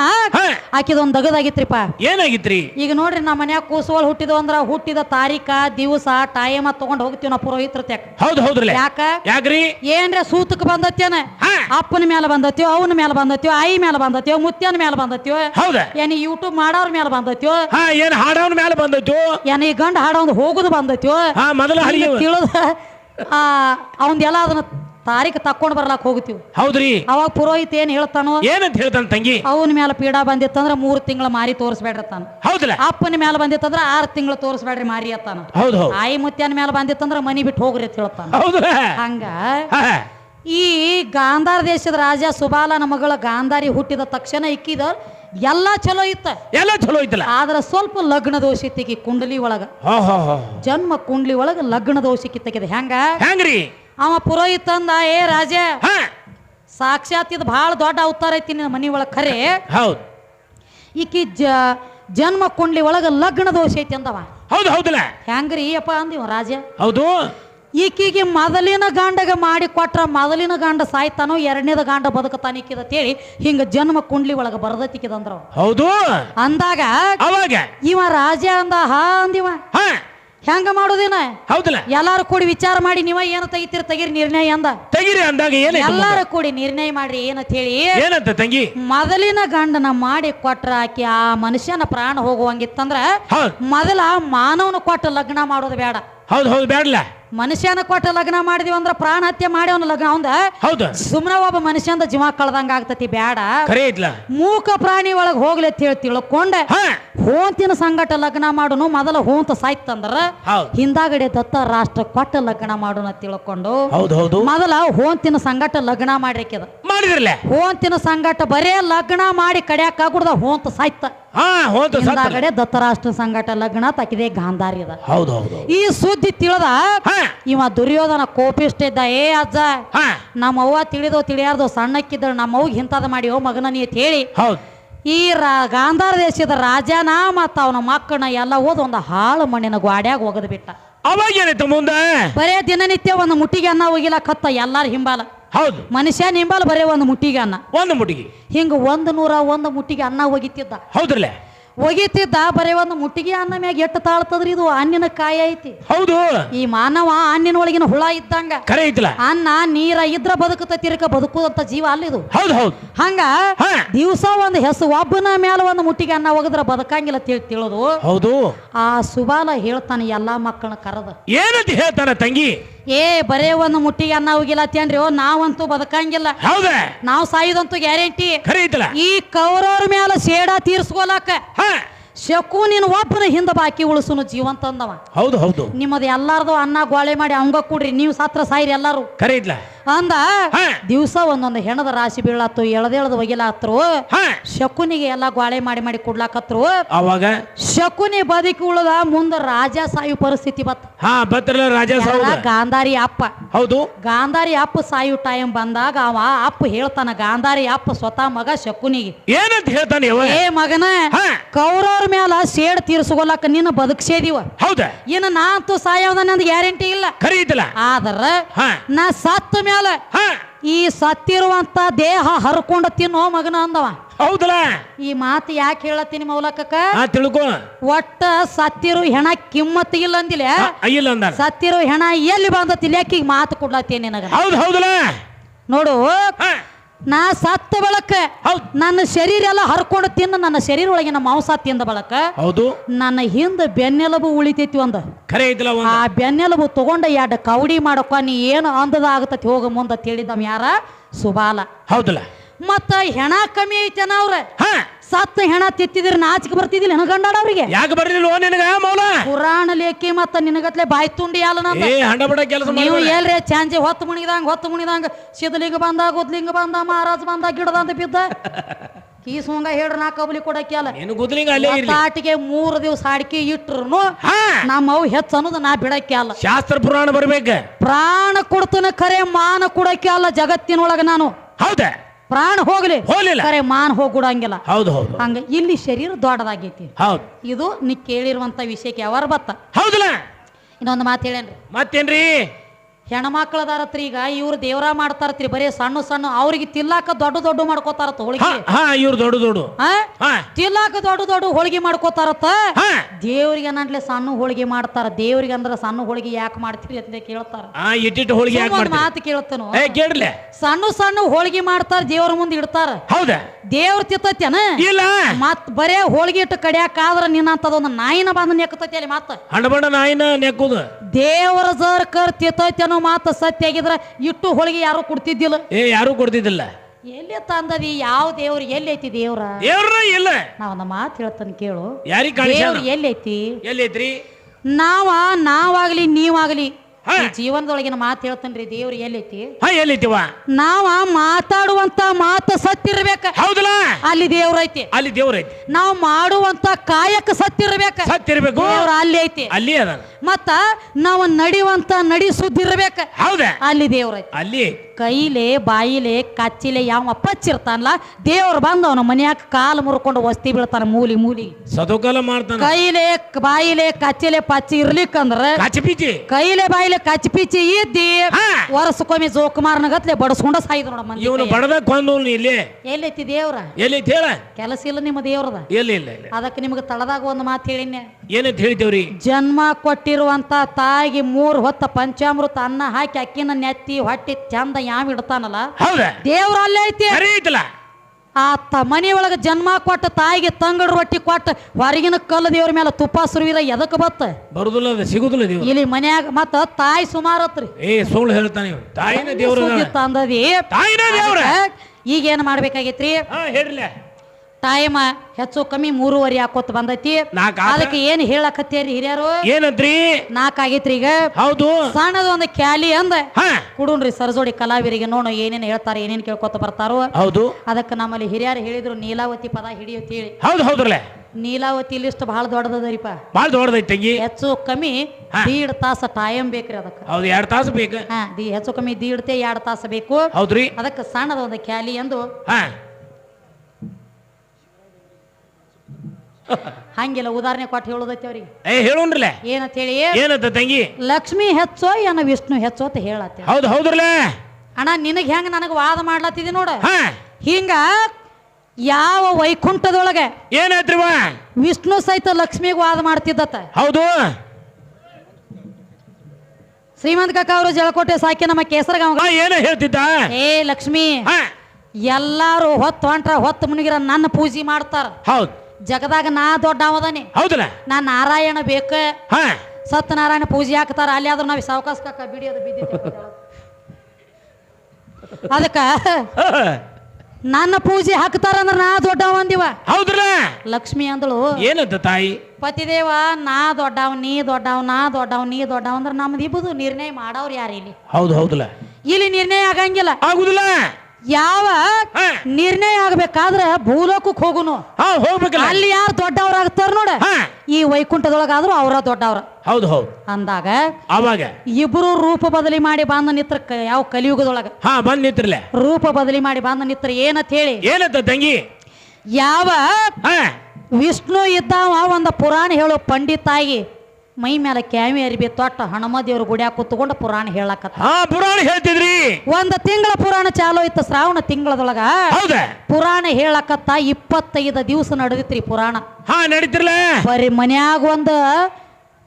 ಆಕಿದ ಒಂದ್ ದಗದಾಗಿತ್ರಿಪ್ಪ. ಏನಾಗಿತ್ರಿ? ಈಗ ನೋಡ್ರಿ ನಮ್ಮ ಮನ್ಯಾಗ ಕೂಸುವಳು ಹುಟ್ಟಿದ ಅಂದ್ರ ಹುಟ್ಟಿದ ತಾರೀಕ ದಿವಸ ಟೈಮ ತಗೊಂಡ್ ಹೋಗ್ತೀವಿ ನಾ ಪುರೋಹಿತ್ರ ತ್ಯಾಕ ಹೌದು ಹೌದ್ರಲ್ಲ. ಯಾಕ? ಯಾಕ್ರಿ? ಏನ್ರ ಸೂತಕ್ ಬಂದತ್ತೇನ? ಅಪ್ಪನ ಮೇಲೆ ಬಂದತ್ಯೋ ಅವನ ಮೇಲೆ ಬಂದತ್ಯೋ ಐ ಮೇಲೆ ಬಂದತ್ಯೋ ಮುತ್ಯನ ಮೇಲೆ ಬಂದತ್ಯೋ ಹೌದಾ? ಏನ್ ಯೂಟ್ಯೂಬ್ ಮಾಡೋರ್ ಮೇಲೆ ಬಂದತ್ಯೋ ಹಾ ಏನ್ ಹಾಡೋನ್ ಮೇಲೆ ಬಂದದ್ದು? ಏನ್ ಈ ಗಂಡ ಹಾಡೋನ್ ಹೋಗುದು ಬಂದತ್ಯೋ ಹಾ ಮೊದಲ ಹಳಿ ತಿಳಿದ ಆ ಅವಂದೆಲ್ಲ ಅದನ್ನ ತಾರೀಖ ತಕ್ಕೊಂಡ್ ಬರ್ಲಾಕ್ ಹೋಗ್ತೀವಿ ಹೌದ್ರಿ. ಅವಾಗ ಪುರೋಹಿತ ಏನ್ ಹೇಳ್ತಾನೋ ಏನಂತ ಹೇಳ್ತಾನ ತಂಗಿ? ಅವನ ಮೇಲೆ ಪೀಡಾ ಬಂದಿತ್ತಂದ್ರ ಮೂರ್ ತಿಂಗಳ ಮಾರಿ ತೋರಿಸ್ಬೇಡ್ರಿ ತಾನ ಹೌದಲ್ಲ ಅಪ್ಪನ ಮೇಲೆ ಬಂದಿತ್ತಂದ್ರ ಆರ್ ತಿಂಗಳ ತೋರಿಸ್ಬೇಡ್ರಿ ಮಾರಿ ಅತ್ತಾನ ಹೌದು ಆಯಿ ಮುತ್ಯನ ಮೇಲೆ ಬಂದಿತ್ತಂದ್ರ ಮನಿ ಬಿಟ್ಟು ಹೋಗ್ರಿ ಅಂತ ಹೇಳ್ತಾನ. ಹೌದಲ್ಲ ಹಂಗ ಈ ಗಾಂಧಾರ ದೇಶದ ರಾಜ ಸುಬಾಲನ ಮಗಳ ಗಾಂಧಾರಿ ಹುಟ್ಟಿದ ತಕ್ಷಣ ಇಕ್ಕಿದ ಎಲ್ಲ ಚಲೋ ಇತ್ತ. ಎಲ್ಲ ಚಲೋ ಐತಲ್ಲ ಆದ್ರೆ ಸ್ವಲ್ಪ ಲಗ್ನ ದೋಷ ಇತ್ತಿಗೆ ಕುಂಡಲಿ ಒಳಗ. ಜನ್ಮ ಕುಂಡ್ಲಿ ಒಳಗ ಲಗ್ನ ದೋಷ ತೆಗೆದ ಹೆಂಗ? ಹೆಂಗ್ರಿ? ಅವ ಪುರೋಹಿತ ಅಂದ ಏ ರಾಜ ಸಾಕ್ಷಾತ್ ಇದು ಬಹಳ ದೊಡ್ಡ ಅವತಾರ ಐತಿ ನಿನ್ನ ಮನಿ ಒಳಗ ಖರೆ? ಹೌದು. ಈಕಿ ಜ ಜನ್ಮ ಕುಂಡ್ಲಿ ಒಳಗ ಲಗ್ನ ದೋಷ ಐತಿ ಅಂದವ. ಹೌದು ಹೌದಲ್ಲ? ಹೆಂಗ್ರಿ ಅಪ್ಪ ಅಂದಿವ ರಾಜ? ಹೌದು. ಈಕಿಗೆ ಮೊದಲಿನ ಗಂಡಗ ಮಾಡಿ ಕೊಟ್ರ ಮೊದಲಿನ ಗಂಡ ಸಾಯ್ತಾನೋ ಎರಡನೇದ ಗಂಡ ಬದುಕತಾನ ಈಕಿದ ಅಂತೇಳಿ ಹಿಂಗ ಜನ್ಮ ಕುಂಡ್ಲಿ ಒಳಗ ಬರದತಿಕಿದಂದ್ರ ಹೌದು. ಅಂದಾಗ ಅವಾಗ? ಇವ ರಾಜ ಅಂದ ಹಾ ಅಂದಿವ. ಹಾ. ಹೆಂಗ ಮಾಡುದಿನ? ಹೌದಲ್ಲ. ಎಲ್ಲಾರು ಕೂಡಿ ವಿಚಾರ ಮಾಡಿ ನೀವ ಏನು ತೆಗಿತೀರಿ ತೆಗಿರಿ ನಿರ್ಣಯ ಅಂದ. ತೆಗಿರಿ ಅಂದಾಗ ಏನು? ಎಲ್ಲಾರು ಕೂಡಿ ನಿರ್ಣಯ ಮಾಡ್ರಿ ಏನಂತ ಹೇಳಿ. ಏನಂತ ತಂಗಿ? ಮೊದಲಿನ ಗಂಡನ ಮಾಡಿ ಕೊಟ್ರ ಆಕಿ ಆ ಮನುಷ್ಯನ ಪ್ರಾಣ ಹೋಗುವಂಗಿತ್ತಂದ್ರ ಮೊದಲ ಮಾನವನ ಕೊಟ್ಟು ಲಗ್ನ ಮಾಡೋದು ಬೇಡ. ಹೌದು ಹೌದು ಬೇಡಲ್ಲ ಮನುಷ್ಯನ ಕೊಟ್ಟ ಲಗ್ನ ಮಾಡಿದ್ವಿ ಅಂದ್ರ ಪ್ರಾಣ ಹತ್ಯೆ ಮಾಡಿ ಅವನ ಲಗ್ನ ಅವಂದ? ಹೌದು. ಸುಮ್ಮನೆ ಒಬ್ಬ ಮನುಷ್ಯಂದ ಜೀವ ಕಳ್ದಂಗ ಆಗ್ತತಿ ಬ್ಯಾಡ. ಖರೆ ಮೂಕ ಪ್ರಾಣಿ ಒಳಗ್ ಹೋಗ್ಲಿ ಅಂತ ಹೇಳಿ ತಿಳ್ಕೊಂಡೆ ಹೋಂತಿನ ಸಂಗಟ ಲಗ್ನ ಮಾಡುನು ಮೊದಲ ಹೋಂತ ಸಾಯ್ತಂದ್ರ ಹೌದು. ಹಿಂದಾಗಡೆ ದತ್ತ ರಾಷ್ಟ್ರ ಕೊಟ್ಟ ಲಗ್ನ ಮಾಡೋಣ ತಿಳ್ಕೊಂಡು ಹೌದು ಹೌದು. ಮೊದಲ ಹೋಂತಿನ ಸಂಗಟ ಲಗ್ನ ಮಾಡ್ರಿಕ್ಕಿದ ಮಾಡಿದ್ರಲ್ಲ? ಹೋಂತಿನ ಸಂಘಟ ಬರೇ ಲಗ್ನ ಮಾಡಿ ಕಡ್ಯಾಕ ಆಗುಡ್ದ ಹೋಂತ ಸಾಯ್ತ. ಹಾ ಹೋದ ಸತ್ತ ಹಿಂದಾಗಡೆ ದತ್ತರಾಷ್ಟ್ರ ಸಂಘಟ ಲಗ್ನ ತಕ್ಕಿದೆ ಗಾಂಧಾರಿ ಅದ. ಹೌದು ಹೌದು ಈ ಸುದ್ದಿ ತಿಳಿದ ಹಾ. ಇವ ದುರ್ಯೋಧನ ಕೋಪಿಷ್ಟ ಇದ್ದ ಏ ಅಜ್ಜ ಹಾ. ನಮ್ಮ ಅವ್ವ ತಿಳಿದೋ ತಿಳಿಯಾರ್ದೋ ಸಣ್ಣಕ್ಕಿದ್ದಳು ನಮ್ಮ ಅವ್ಗೆ ಇಂಥದ ಮಾಡಿ ಓ ಮಗನ ನೀ ಅಂತ ಹೇಳಿ. ಹೌದು. ಈ ರಾ ಗಾಂಧಾರ ದೇಶದ ರಾಜನ ಮತ್ತು ಅವನ ಮಕ್ಕಳನ್ನ ಎಲ್ಲ ಓದ್ ಒಂದು ಹಾಳು ಮಣ್ಣಿನ ಗ್ವಾಡ್ಯಾಗ ಹೋಗದ್ ಬಿಟ್ಟ. ಅವಾಗ ಏನಾಯ್ತು ಮುಂದೆ? ಬರೇ ದಿನನಿತ್ಯ ಒಂದು ಮುಟ್ಟಿಗೆ ಅನ್ನ ಹೋಗಿಲ್ಲ ಕತ್ತ ಎಲ್ಲಾರು ಹಿಂಬಾಲ. ಹೌದು. ಮನುಷ್ಯ ನಿಂಬಲ್ ಬರೇ ಒಂದು ಮುಟ್ಟಿಗೆ ಅನ್ನ. ಒಂದು ಮುಟ್ಟಿಗೆ. ಹಿಂಗ ಒಂದು ನೂರ ಒಂದು ಮುಟ್ಟಿಗೆ ಅನ್ನ ಒಗಿತಿದ್ದ. ಹೌದ್ರಲ್ಲ? ಒಗಿತಿದ್ದ ಬರೇ ಒಂದು ಮುಟ್ಟಿಗೆ ಅನ್ನ ಮ್ಯಾಗ ಎಟ್ಟು ತಾಳ್ತದ್ರಿ ಇದು? ಅನ್ನಿನ ಕಾಯಿ ಐತಿ. ಹೌದು. ಈ ಮಾನವ ಅನ್ನಿನ ಒಳಗಿನ ಹುಳ ಇದ್ದಂಗ. ಕರೆ ಐತಲ್ಲ? ಅನ್ನ ನೀರ ಇದ್ರ ಬದುಕುತ್ತ ತಿರ್ಕ ಬದುಕುದಂತ ಜೀವ ಅಲ್ಲ ಇದು. ಹೌದು ಹೌದು. ಹಂಗ ದಿವಸ ಒಂದು ಹೆಸರು ಒಬ್ಬನ ಮೇಲೆ ಒಂದು ಮುಟ್ಟಿಗೆ ಅನ್ನ ಒಗದ್ರ ಬದುಕಂಗಿಲ್ಲ ತಿಳ್ ತಿಳಿದು. ಹೌದು. ಆ ಸುಬಾಲ ಹೇಳ್ತಾನೆ ಎಲ್ಲಾ ಮಕ್ಕಳನ್ನ ಕರೆದ. ಏನಂತ ಹೇಳ್ತಾನೆ ತಂಗಿ? ಏ ಬರೇ ಒಂದು ಮುಟ್ಟಿಗೆ ಅನ್ನ ಹೋಗಿಲ್ಲ ಅಂತೇನ್ರಿ ಓ ನಾವಂತೂ ಬದುಕಂಗಿಲ್ಲ. ಹೌದ? ನಾವು ಸಾಯಿದಂತೂ ಗ್ಯಾರಂಟಿ. ಈ ಕೌರವ್ರ ಮೇಲೆ ಸೇಡ ತೀರ್ಸ್ಕೊಲಕ ನಿನ್ನ ಒಬ್ಬನ ಹಿಂದ ಬಾಕಿ ಉಳಿಸುನು ಜೀವಂತ ಅಂದವ. ಹೌದು ಹೌದು. ನಿಮ್ಮದು ಎಲ್ಲಾರ್ದು ಅನ್ನ ಗೋಳೆ ಮಾಡಿ ಅವಂಗ ಕೊಡ್ರಿ. ನೀವು ಸತ್ರ ಸಾಯಿರಿ ಎಲ್ಲಾರು. ಐತ್ಲ? ಅಂದ ದಿವಸ ಒಂದೊಂದು ಹೆಣದ ರಾಶಿ ಬೀಳಾತು ಎಳದೆಳದ ಒಗಿಲಾತ್ರು. ಶಕುನಿಗೆ ಎಲ್ಲ ಗ್ವಾಳೆ ಮಾಡಿ ಮಾಡಿ ಕೊಡ್ಲಾಕತ್ರು. ಅವಾಗ? ಶಕುನಿ ಬದುಕಿ ಉಳದ ಮುಂದ ರಾಜ ಸಾಯು ಪರಿಸ್ಥಿತಿ ಭದ್ರಲ್ಲ ರಾಜ? ಗಾಂಧಾರಿ ಅಪ್ಪ. ಹೌದು. ಗಾಂಧಾರಿ ಅಪ್ಪ ಸಾಯು ಟೈಮ್ ಬಂದಾಗ ಅವ ಅಪ್ಪ ಹೇಳ್ತಾನ ಗಾಂಧಾರಿ ಅಪ್ಪ ಸ್ವತಃ ಮಗ ಶಕುನಿಗೆ. ಏನಂತ ಹೇಳ್ತಾನೆ ಏ ಮಗನ ಕೌರವ್ರ ಮ್ಯಾಲ ಸೇಡ್ ತೀರ್ಸ್ಕೊಳಕ ನಿನ್ನ ಬದುಕ್ಸೇದಿವ. ಹೌದ? ಇನ್ನು ನಾ ಅಂತೂ ಸಾಯೋದ ನಂದು ಗ್ಯಾರಂಟಿ ಇಲ್ಲ. ಖರೀದಿಲ್ಲ ಆದ್ರ ನಾ ಸತ್ತ ಮ್ಯಾಲ ಮೇಲೆ ಈ ಸತ್ತಿರುವಂತ ದೇಹ ಹರ್ಕೊಂಡ ತಿನ್ನೋ ಮಗನ ಅಂದವ. ಹೌದಲ್ಲ? ಈ ಮಾತು ಯಾಕೆ ಹೇಳತ್ತೀನಿ ಮೌಲಕಕ್ಕ? ತಿಳ್ಕೊ. ಒಟ್ಟ ಸತ್ತಿರು ಹೆಣ ಕಿಮ್ಮತ್ ಇಲ್ಲ ಅಂದಿಲ್ಲ. ಇಲ್ಲ ಸತ್ತಿರು ಹೆಣ ಎಲ್ಲಿ ಬಂದತಿಲ್ಲ ಈಗ ಮಾತು ಕೊಡ್ಲತ್ತೀನಿ ನಿನಗ. ಹೌದು ಹೌದಲ್ಲ? ನೋಡು. ನಾ ಸತ್ತ ಬಳಕ ಹೌದು. ನನ್ನ ಶರೀರ ಎಲ್ಲ ಹರ್ಕೊಂಡು ತಿಂದು ನನ್ನ ಶರೀರ ಒಳಗಿನ ಮಾಂಸ ತಿಂದ ಬಳಕ ಹೌದು. ನನ್ನ ಹಿಂದ ಬೆನ್ನೆಲುಬು ಉಳಿತೈತಿ ಒಂದ. ಖರೆ ಇದ್ಲ ಆ ಬೆನ್ನೆಲುಬು ತಗೊಂಡ ಎರಡು ಕವಡಿ ಮಾಡಕ್ಕ ನೀ ಏನು ಅಂದದ ಆಗತತಿ ಹೋಗ ಮುಂದ ತಿಳಿದ ಯಾರ? ಸುಬಾಲ. ಹೌದಲ್ಲ. ಮತ್ತ ಹೆಣ ಕಮ್ಮಿ ಐತೆನ ಅವ್ರ? ಹಾ. ಸತ್ತ ಹೆಣ ತೆತ್ತಿದ್ರ ನಾಚಿಕೆ ಬರ್ತಿದಿಲ್ಲ ಹೆಣ ಗಂಡಾಡ ಅವ್ರಿಗೆ? ಯಾಕೆ ಬರ್ಲಿಲ್ವೋ ನಿನಗ ಮೌಲ ಪುರಾಣ ಲೇಖಿ ಮತ್ತ ನಿನಗತ್ಲೆ ಬಾಯಿ ತುಂಡಿ ಅಲ್ಲ ನಾನು ಏ ಕೆಲಸ ನೀವು ಎಲ್ರಿ ಚಾಂಜಿ ಹೊತ್ತು ಮುಣಿದಂಗ ಹೊತ್ತು ಮುಣಿದಂಗ ಸಿದ್ಧಲಿಂಗ ಬಂದ ಗುದ್ಲಿಂಗ ಬಂದ ಮಹಾರಾಜ್ ಬಂದ ಗಿಡದಂತ ಬಿದ್ದ. ಈ ಸೋಂಗ ಹೇಳ್ರಿ ನಾ ಕಬಲಿ ಕೊಡಕ್ಕೆ ಅಲ್ಲ. ಏನು ಗುದ್ಲಿಂಗ ಅಲ್ಲೇ ಇರ್ಲಿ. ತಾಟಿಗೆ ಮೂರು ದಿವಸ ಅಡಿಕೆ ಇಟ್ಟರು ಹಾ. ನಮ್ಮ ಅವು ಹೆಚ್ಚು ಅನ್ನೋದು ನಾ ಬಿಡಕ್ಕೆ ಅಲ್ಲ. ಶಾಸ್ತ್ರ ಪುರಾಣ ಬರ್ಬೇಕ. ಪ್ರಾಣ ಕೊಡ್ತನ ಖರೆ ಮಾನ ಕೊಡಕ್ಕೆ ಅಲ್ಲ ಜಗತ್ತಿನೊಳಗ ನಾನು. ಹೌದ? ಪ್ರಾಣ ಹೋಗ್ಲಿ. ಹೋಗ್ಲಿಲ್ಲ. ಸರಿ ಮಾನ್ ಹೋಗ್ಬಿಡಂಗಿಲ್ಲ ಹೌದು ಹೌದು. ಹಂಗ ಇಲ್ಲಿ ಶರೀರ ದೊಡ್ಡದಾಗೈತಿ. ಹೌದು. ಇದು ನೀ ಕೇಳಿರುವಂತ ವಿಷಯಕ್ಕೆ ಯಾವ ಬತ್ತ ಹೌದಲ್ಲ. ಇನ್ನೊಂದು ಮಾತು ಹೇಳೇನ್ರಿ. ಮತ್ತೇನ್ರಿ? ಹೆಣ್ಮಕ್ಳದಾರತ್ರಿ ಈಗ ಇವ್ರು ದೇವ್ರ ಮಾಡ್ತಾರತ್ರಿ ಬರೀ ಸಣ್ಣ ಸಣ್ಣ ಅವ್ರಿಗೆ ತಿಲ್ಲಾಕ ದೊಡ್ಡ ದೊಡ್ಡ ಮಾಡ್ಕೋತಾರತ್ತ ಹೋಳಿಗೆ. ಇವ್ರು ದೊಡ್ಡ ದೊಡ್ಡ. ಹಾ? ತಿಲ್ಲಾಕ ದೊಡ್ಡ ದೊಡ್ಡ ಹೋಳಿಗೆ ಮಾಡ್ಕೋತಾರತ್ತ? ದೇವ್ರಿಗೆ ಅನ್ನಂಟ್ಲೆ ಸಣ್ಣ ಹೋಳಿಗೆ ಮಾಡ್ತಾರ ದೇವ್ರಿಗೆ ಅಂದ್ರ ಸಣ್ಣ ಹೋಳಿಗೆ ಯಾಕೆ ಮಾಡ್ತೀರಿ ಅಂತ ಕೇಳ್ತಾರ. ಇಟ್ಟಿಟ್ಟು ಹೋಳಿಗೆ ಮಾತು ಕೇಳ್ತಾನು. ಕೇಳ್ಲೆ. ಸಣ್ಣ ಸಣ್ಣ ಹೋಳಿಗೆ ಮಾಡ್ತಾರ ದೇವ್ರ ಮುಂದೆ ಇಡ್ತಾರ. ಹೌದ? ದೇವ್ರ ತಿತ್ತೇನ ಇಲ್ಲ. ಮತ್ ಬರೇ ಹೋಳಿಗೆ ಇಟ್ಟು ಕಡಿಯಾಕಾದ್ರ ನಿನ್ನಂತದೊಂದು ನಾಯಿನ ಬಂದು ನೆಕ್ಕತೈತಿ ಅಲ್ಲಿ ಮತ್ತ. ಹಂಡ ಬಣ್ಣ ನಾಯಿನ ನೆಕ್ಕುದು. ದೇವರ ಜರ್ ಕರ್ ಮಾತು ಸತ್ಯ ಆಗಿದ್ರೆ ಇಟ್ಟು ಹೋಳಿಗೆ ಯಾರು ಕೊಡ್ತಿದ್ದಿಲ್ಲ. ಏ ಯಾರು ಕೊಡ್ತಿದ್ದಿಲ್ಲ. ಎಲ್ಲಿ ತಂದದಿ? ಯಾವ ದೇವ್ರ? ಎಲ್ಲಿ ಐತಿ ದೇವ್ರ? ದೇವ್ರ ಇಲ್ಲ. ನಾವ್ ನಮ್ಮ ಮಾತು ಹೇಳ್ತಾನೆ ಕೇಳು. ಯಾರಿಗೆ ದೇವ್ರು ಎಲ್ಲಿ ಐತಿ? ಎಲ್ಲಿ ಐತ್ರಿ? ನಾವ ನಾವಾಗ್ಲಿ ನೀವಾಗ್ಲಿ. ಈ ಜೀವನದೊಳಗಿನ ಮಾತು ಹೇಳ್ತಾನ್ರಿ ದೇವ್ರು ಎಲ್ಲಿ ಐತಿ ಹಾ ಎಲ್ಲಿ ಐತಿವ ನಾವ ಮಾತಾಡುವಂತ ಮಾತು ಸತ್ತಿರ್ಬೇಕ ಹೌದಲ್ಲ? ಅಲ್ಲಿ ದೇವ್ರ ಐತಿ. ಅಲ್ಲಿ ದೇವ್ರ ಐತಿ. ನಾವು ಮಾಡುವಂತ ಕಾಯಕ ಸತ್ತಿರ್ಬೇಕ ಸತ್ತಿರ್ಬೇಕು ದೇವ್ರ ಅಲ್ಲಿ ಐತಿ. ಅಲ್ಲಿ ಅದ. ಮತ್ತ ನಾವು ನಡಿವಂತ ನಡಿ ಸುದ್ದಿರ್ಬೇಕ ಹೌದ? ಅಲ್ಲಿ ದೇವ್ರ ಐತಿ. ಅಲ್ಲಿ ಕೈಲೆ ಬಾಯಿಲೆ ಕಚ್ಚಿಲೆ ಯಾವ ಪಚ್ಚಿರ್ತಾನಲ್ಲ ದೇವ್ರು ಬಂದು ಅವನ ಮನ್ಯಾಗ ಕಾಲು ಮುರ್ಕೊಂಡು ವಸ್ತಿ ಬೀಳ್ತಾನ ಮೂಲಿ ಮೂಲಿ. ಸದುಕಲ ಮಾಡ್ತಾನ. ಕೈಲೆ ಬಾಯಿಲೆ ಕಚ್ಚಿಲೆ ಪಚ್ಚಿ ಇರ್ಲಿಕ್ಕಂದ್ರ ಕೈಲೆ ಬಾಯಿಲೆ ಕಚ್ಚಿ ಪಿಚ್ಚಿ ಇದ್ದಿ. ವರ್ಷಕ್ಕೊಮ್ಮೆ ಜೋಕುಮಾರನಗತ್ಲೆ ಬಡಸ್ಕೊಂಡ ಸಾಯ್ದು ನೋಡ ಮಂದಿ ಇವನು ಬಡದ ಕೊಂದು ಇಲ್ಲಿ? ಎಲ್ಲೈತಿ ದೇವ್ರ? ಎಲ್ಲಿ ಹೇಳ? ಕೆಲಸ ಇಲ್ಲ ನಿಮ್ಮ ದೇವ್ರದ? ಎಲ್ಲಿ ಇಲ್ಲ ಅದಕ್ಕೆ ನಿಮ್ಗೆ ತಳದಾಗ ಒಂದು ಮಾತು ಹೇಳಿನ್ನೆ ಏನಂತ ಹೇಳಿದೇವ್ರಿ ಜನ್ಮ ಕೊಟ್ಟಿರುವಂತ ತಾಯಿಗೆ ಮೂರು ಹೊತ್ತ ಪಂಚಾಮೃತ ಅನ್ನ ಹಾಕಿ ಅಕ್ಕಿನ ನೆತ್ತಿ ಹೊಟ್ಟಿ ಚಂದ ಯಾವ ಇಡ್ತಾನಲ್ಲ? ಹೌದ? ದೇವ್ರ ಅಲ್ಲೇ ಐತಿ. ಸರಿ ಐತಲ್ಲ? ಆ ತ ಮನೆಯೊಳಗೆ ಜನ್ಮ ಕೊಟ್ಟ ತಾಯಿಗೆ ತಂಗಡ ರೊಟ್ಟಿ ಕೊಟ್ಟ ಹೊರಗಿನ ಕಲ್ಲು ದೇವ್ರ ಮೇಲೆ ತುಪ್ಪ ಸುರುವಿದ ಎದಕ್ಕೆ ಬತ್ತ? ಬರುದಿಲ್ಲ ಅದು ಸಿಗುದಿಲ್ಲ ದೇವ್ರು. ಇಲ್ಲಿ ಮನ್ಯಾಗ ಮತ್ತ ತಾಯಿ ಸುಮಾರು ಹತ್ರಿ. ಏ ಸುಳ್ಳು ಹೇಳ್ತಾನೆ ತಾಯಿನ ದೇವ್ರ ತಂದದಿ. ತಾಯಿನ ದೇವ್ರ. ಈಗ ಏನ್ ಮಾಡ್ಬೇಕಾಗೈತ್ರಿ? ಹಾ ಹೇಳ್ರಲ್ಲ ಟೈಮ್ ಹೆಚ್ಚು ಕಮ್ಮಿ ಮೂರುವರೆ ಹಾಕೋತ್ ಬಂದೈತಿ. ನಾಕ್ ಆತ? ಅದಕ್ಕೆ ಏನ್ ಹೇಳಕತ್ತೇರಿ ಹಿರಿಯರು? ಏನಂತ್ರಿ ನಾಕ್ ಆಗೈತ್ರಿ ಈಗ. ಹೌದು. ಸಣ್ಣದ ಒಂದು ಕ್ಯಾಲಿ ಅಂದ. ಹಾ. ಕುಡುನ್ರಿ ಸರಜೋಡಿ ಕಲಾವಿರಿಗೆ ನೋಡು ಏನೇನು ಹೇಳ್ತಾರೆ ಏನೇನು ಕೇಳ್ಕೊತ ಬರ್ತಾರೋ. ಹೌದು. ಅದಕ್ಕೆ ನಮ್ಮಲ್ಲಿ ಹಿರಿಯರು ಹೇಳಿದ್ರು ನೀಲಾವತಿ ಪದ ಹಿಡಿಯುತ್ತ ಹೇಳಿ. ಹೌದು ಹೌದ್ರಲ್ಲ? ನೀಲಾವತಿ ಲಿಸ್ಟ್ ಬಹಳ ದೊಡ್ಡದರಿಪ ಬಹಳ ದೊಡ್ಡದೈತಿ ತಂಗಿ. ಹೆಚ್ಚು ಕಮ್ಮಿ ಹಾ. ದೀಡ್ ತಾಸ ಟೈಮ್ ಬೇಕ್ರಿ ಅದಕ್ಕೆ. ಹೌದು ಎರಡು ತಾಸು ಬೇಕು. ಹಾ ದಿ ಹೆಚ್ಚು ಕಮ್ಮಿ ದೀಡ್ತೆ ಎರಡು ತಾಸ ಬೇಕು. ಹೌದ್ರಿ. ಅದಕ್ಕೆ ಸಣ್ಣದ ಒಂದು ಕ್ಯಾಲಿ ಎಂದು ಹಾ. ಹಂಗಿಲ್ಲ ಉದಾಹರಣೆ ಕೊಟ್ಟು ಹೇಳೋದೈತಿ ಅವ್ರಿಗೆ. ಏ ಹೇಳೋಣ್ರಲ್ಲ ಏನಂತ ಹೇಳಿ ಏನಂತ ತಂಗಿ? ಲಕ್ಷ್ಮಿ ಹೆಚ್ಚೋ ಏನ ವಿಷ್ಣು ಹೆಚ್ಚೋ ಅಂತ ಹೇಳತ್ತೆ ಹೌದು ಹೌದ್ರಲ್ಲ? ಅಣ್ಣ ನಿನಗೆ ಹೆಂಗ ನನಗೆ ವಾದ ಮಾಡ್ಲತ್ತಿದಿ ನೋಡು. ಹಾ. ಹಿಂಗ ಯಾವ ವೈಕುಂಠದೊಳಗೆ ಏನಾಯ್ತ್ರಿವ ವಿಷ್ಣು ಸಹಿತ ಲಕ್ಷ್ಮಿಗೆ ವಾದ ಮಾಡ್ತಿದ್ದತ್ತ? ಹೌದು. ಶ್ರೀಮಂತ ಕಾಕ ಅವರು ಜಳಕೋಟೆ ಸಾಕಿ ನಮ್ಮ ಕೇಸರಗಾಂವ ಏನ ಹೇಳ್ತಿದ್ದ? ಏ ಲಕ್ಷ್ಮಿ ಹಾ. ಎಲ್ಲಾರು ಹೊತ್ತು ಹೊಂಟ್ರ ಹೊತ್ತು ಮುನಿಗಿರ ನನ್ನ ಪೂಜೆ ಮಾಡ್ತಾರ. ಹೌದು. ಜಗದಾಗ ನಾ ದೊಡ್ಡ ಅವದಾನೆ ಹೌದಲ್ಲ? ನಾ ನಾರಾಯಣ ಬೇಕ. ಹಾ. ಸತ್ಯನಾರಾಯಣ ಪೂಜೆ ಹಾಕ್ತಾರ ಅಲ್ಲಿ ಆದ್ರೂ ನಾವು ಸಾವಕಾಶ ಕಾಕ ಬಿಡಿ ಅದು ಬಿದ್ದಿತ್ತು ಅದಕ್ಕ ನನ್ನ ಪೂಜೆ ಹಾಕ್ತಾರ ಅಂದ್ರೆ ನಾ ದೊಡ್ಡವ ಅಂದಿವ. ಹೌದ್ರಲ್ಲ? ಲಕ್ಷ್ಮಿ ಅಂದಳು. ಏನಂತ ತಾಯಿ? ಪತಿದೇವ ನಾ ದೊಡ್ಡವ ನೀ ದೊಡ್ಡವ ನಾ ದೊಡ್ಡವ ನೀ ದೊಡ್ಡವ ಅಂದ್ರೆ ನಮ್ದು ಇಬ್ಬದು ನಿರ್ಣಯ ಮಾಡೋರು ಯಾರು ಇಲ್ಲಿ? ಹೌದು ಹೌದಲ್ಲ? ಇಲ್ಲಿ ನಿರ್ಣಯ ಆಗಂಗಿಲ್ಲ. ಆಗುದಿಲ್ಲ? ಯಾವ ಹಾ. ನಿರ್ಣಯ ಆಗ್ಬೇಕಾದ್ರ ಭೂಲೋಕಕ್ಕೆ ಹೋಗುನು. ಹಾ ಹೋಗ್ಬೇಕಲ್ಲ. ಅಲ್ಲಿ ಯಾರು ದೊಡ್ಡವ್ರ ಆಗ್ತಾರ ನೋಡ. ಹಾ. ಈ ವೈಕುಂಠದೊಳಗಾದ್ರೂ ಅವರ ದೊಡ್ಡವ್ರ. ಹೌದು ಹೌದು. ಅಂದಾಗ ಅವಾಗ ಇಬ್ರು ರೂಪ ಬದಲಿ ಮಾಡಿ ಬಂದ ನಿತ್ರ ಕ- ಯಾವ ಕಲಿಯುಗದೊಳಗ. ಹಾ ಬಂದ್ ರೂಪ ಬದಲಿ ಮಾಡಿ ಬಂದ ನಿತ್ರ ಏನಂತ ಹೇಳಿ. ಏನಂತ ತಂಗಿ? ಯಾವ ಹಾ. ವಿಷ್ಣು ಇದ್ದಾವ ಒಂದ ಪುರಾಣ ಹೇಳೋ ಪಂಡಿತಾಗಿ ಮೈ ಮೇಲೆ ಕ್ಯಾವಿ ಅರಿಬಿ ತೊಟ್ಟ ಹನುಮ ದೇವ್ರ ಗುಡಿಯಾಗ ಕೂತ್ಕೊಂಡು ಪುರಾಣ ಹೇಳಕತ್ತ ಹಾ ಪುರಾಣ ಹೇಳ್ತಿದ್ರಿ. ಒಂದ್ ತಿಂಗಳ ಪುರಾಣ ಚಾಲು ಇತ್ತು ಶ್ರಾವಣ ತಿಂಗಳದೊಳಗ. ಹೌದ? ಪುರಾಣ ಹೇಳಕತ್ತ ಇಪ್ಪತ್ತೈದು ದಿವಸ ನಡೆದಿತ್ರಿ ಪುರಾಣ. ಹಾ ನಡೀತಿರ್ಲ? ಬರೀ ಮನ್ಯಾಗ ಒಂದು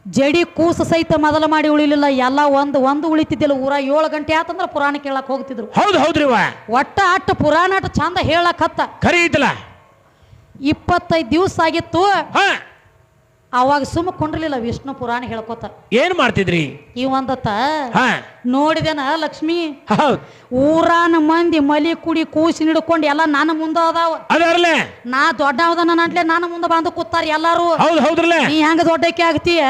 ಜಡಿ ಕೂಸು ಸಹಿತ ಮೊದಲ ಮಾಡಿ ಉಳಿಲಿಲ್ಲ ಎಲ್ಲ ಒಂದು ಒಂದು ಉಳಿತಿದ್ದಿಲ್ಲ ಊರ ಏಳು ಗಂಟೆ ಆತಂದ್ರ ಪುರಾಣ ಕೇಳಕ್ ಹೋಗ್ತಿದ್ರು. ಹೌದು ಹೌದ್ರಿ ಒಟ್ಟ ಅಟ್ಟ ಪುರಾಣ ಅಟ್ಟ ಚಂದ ಹೇಳಕತ್ತ. ಖರೀ ಐತಲ್ಲ ಇಪ್ಪತ್ತೈದು ದಿವಸ ಆಗಿತ್ತು. ಹಾ. ಅವಾಗ ಸುಮ್ಮ ಕುಂಡ್ರಲಿಲ್ಲ ವಿಷ್ಣು ಪುರಾಣ ಹೇಳ್ಕೊತ. ಏನ್ ಮಾಡ್ತಿದ್ರಿ? ಈ ಒಂದತ್ತ ಹಾ. ನೋಡಿದೆನ ಲಕ್ಷ್ಮಿ? ಊರಾನ ಮಂದಿ ಮಲಿ ಕುಡಿ ಕೂಸಿ ನಿಡ್ಕೊಂಡು ಎಲ್ಲ ನನ್ನ ಮುಂದ ಅದಾವ. ನಾ ದೊಡ್ಡ ನಟ್ಲೆ ನನ್ನ ಮುಂದೆ ಬಂದು ಕೂತಾರ ಎಲ್ಲಾರು. ನೀ ಹೆಂಗ ದೊಡ್ಡಕ್ಕೆ ಆಗ್ತೀಯ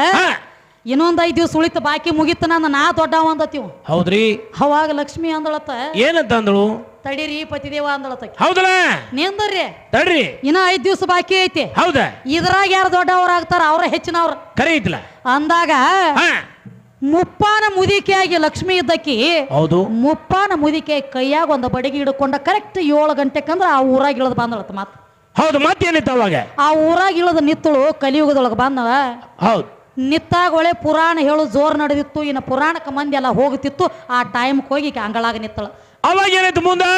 ಇನ್ನೊಂದ್ ಐದ್ ದಿವ್ಸ ಉಳಿತ ಬಾಕಿ ಮುಗಿತ ನಾನು ನಾ ದೊಡ್ಡವ ಅಂದತ್ತೀವ್ ಹೌದ್ರಿ. ಅವಾಗ ಲಕ್ಷ್ಮಿ ಅಂದಳತ್ತ. ಏನಂತ ಅಂದಳು? ತಡೀರಿ ಪತಿದೇವ ಅಂದಳತಕ್ಕೆ. ಹೌದಲ್ಲ? ನಿಂದ್ರಿ. ತಡ್ರಿ. ಇನ್ನ ಐದ್ ದಿವಸ ಬಾಕಿ ಐತಿ. ಹೌದ? ಇದ್ರಾಗ ಯಾರು ದೊಡ್ಡವ್ರ ಆಗ್ತಾರ ಅವ್ರ ಹೆಚ್ಚಿನವ್ರ. ಕರೆ ಐತಲ್ಲ ಅಂದಾಗ ಮುಪ್ಪಾನ ಮುದಿಕೆಯಾಗಿ ಲಕ್ಷ್ಮಿ ಇದ್ದಕ್ಕಿ ಹೌದು. ಮುಪ್ಪಾನ ಮುದಿಕೆ ಕೈಯಾಗ ಒಂದು ಬಡಗಿ ಹಿಡ್ಕೊಂಡ ಕರೆಕ್ಟ್ ಏಳು ಗಂಟೆಕಂದ್ರ ಆ ಊರಾಗ ಇಳದ್ ಬಂದಳತ್ತ ಮಾತು. ಹೌದು ಮತ್ತೇನಿತ್ತು ಅವಾಗ? ಆ ಊರಾಗ ಇಳದ ನಿತ್ತಳು ಕಲಿಯುಗದೊಳಗೆ ಬಂದವ. ಹೌದು. ನಿತ್ತಾಗ ಒಳ್ಳೆ ಪುರಾಣ ಹೇಳು ಜೋರ್ ನಡೆದಿತ್ತು ಇನ್ನು ಪುರಾಣಕ್ಕೆ ಮಂದಿ ಎಲ್ಲ ಹೋಗುತ್ತಿತ್ತು ಆ ಟೈಮ್ಗೆ ಹೋಗಿ ಅಂಗಳಾಗ ನಿತ್ತಳ. ಅವಾಗ ಏನಾಯ್ತು ಮುಂದೆ?